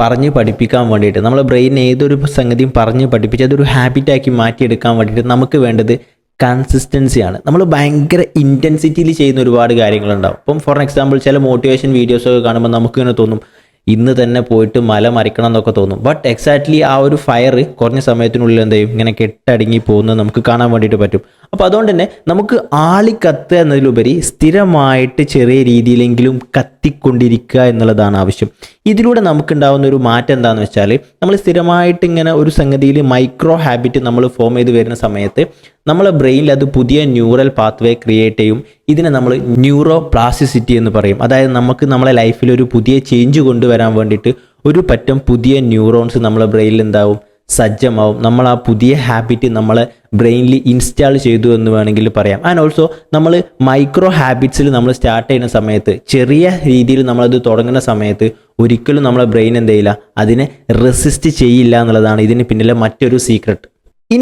പറഞ്ഞ് പഠിപ്പിക്കാൻ വേണ്ടിയിട്ട്. നമ്മളെ ബ്രെയിൻ ഏതൊരു സംഗതിയും പറഞ്ഞ് പഠിപ്പിച്ച് അതൊരു ഹാബിറ്റാക്കി മാറ്റിയെടുക്കാൻ വേണ്ടിയിട്ട് നമുക്ക് വേണ്ടത് കൺസിസ്റ്റൻസിയാണ് നമ്മൾ ഭയങ്കര ഇന്റൻസിറ്റിയിൽ ചെയ്യുന്ന ഒരുപാട് കാര്യങ്ങളുണ്ടാവും. ഇപ്പം ഫോർ എക്സാമ്പിൾ ചില മോട്ടിവേഷൻ വീഡിയോസൊക്കെ കാണുമ്പോൾ നമുക്കിങ്ങനെ തോന്നും ഇന്ന് തന്നെ പോയിട്ട് മല മറിക്കണം എന്നൊക്കെ തോന്നും. ബട്ട് എക്സാക്ട്ലി ആ ഒരു ഫയർ കുറഞ്ഞ സമയത്തിനുള്ളിൽ എന്ത് ചെയ്യും? ഇങ്ങനെ കെട്ടടങ്ങി പോകുന്നത് നമുക്ക് കാണാൻ വേണ്ടിയിട്ട് പറ്റും. അപ്പോൾ അതുകൊണ്ട് തന്നെ നമുക്ക് ആളി എന്നതിലുപരി സ്ഥിരമായിട്ട് ചെറിയ രീതിയിലെങ്കിലും കത്തിക്കൊണ്ടിരിക്കുക എന്നുള്ളതാണ് ആവശ്യം. ഇതിലൂടെ നമുക്കുണ്ടാവുന്ന ഒരു മാറ്റം എന്താണെന്ന് വെച്ചാൽ നമ്മൾ സ്ഥിരമായിട്ട് ഇങ്ങനെ ഒരു സംഗതിയിൽ മൈക്രോ ഹാബിറ്റ് നമ്മൾ ഫോം ചെയ്ത് വരുന്ന സമയത്ത് നമ്മളെ ബ്രെയിനിൽ അത് പുതിയ ന്യൂറൽ പാത്വേ ക്രിയേറ്റ് ചെയ്യും. ഇതിനെ നമ്മൾ ന്യൂറോ പ്ലാസ്റ്റിസിറ്റി എന്ന് പറയും. അതായത് നമുക്ക് നമ്മളെ ലൈഫിൽ ഒരു പുതിയ ചേഞ്ച് കൊണ്ടുവരാൻ വേണ്ടിയിട്ട് ഒരു പറ്റം പുതിയ ന്യൂറോൺസ് നമ്മളെ ബ്രെയിനിൽ എന്താവും? സജ്ജമാവും. നമ്മൾ ആ പുതിയ ഹാബിറ്റ് നമ്മളെ ബ്രെയിനിൽ ഇൻസ്റ്റാൾ ചെയ്തു എന്ന് വേണമെങ്കിൽ പറയാം. ആൻഡ് ഓൾസോ നമ്മൾ മൈക്രോ ഹാബിറ്റ്സിൽ നമ്മൾ സ്റ്റാർട്ട് ചെയ്യുന്ന സമയത്ത് ചെറിയ രീതിയിൽ നമ്മളത് തുടങ്ങുന്ന സമയത്ത് ഒരിക്കലും നമ്മളെ ബ്രെയിൻ എന്ത് ചെയ്യില്ല അതിനെ റെസിസ്റ്റ് ചെയ്യില്ല എന്നുള്ളതാണ് ഇതിന് പിന്നിലെ മറ്റൊരു സീക്രട്ട്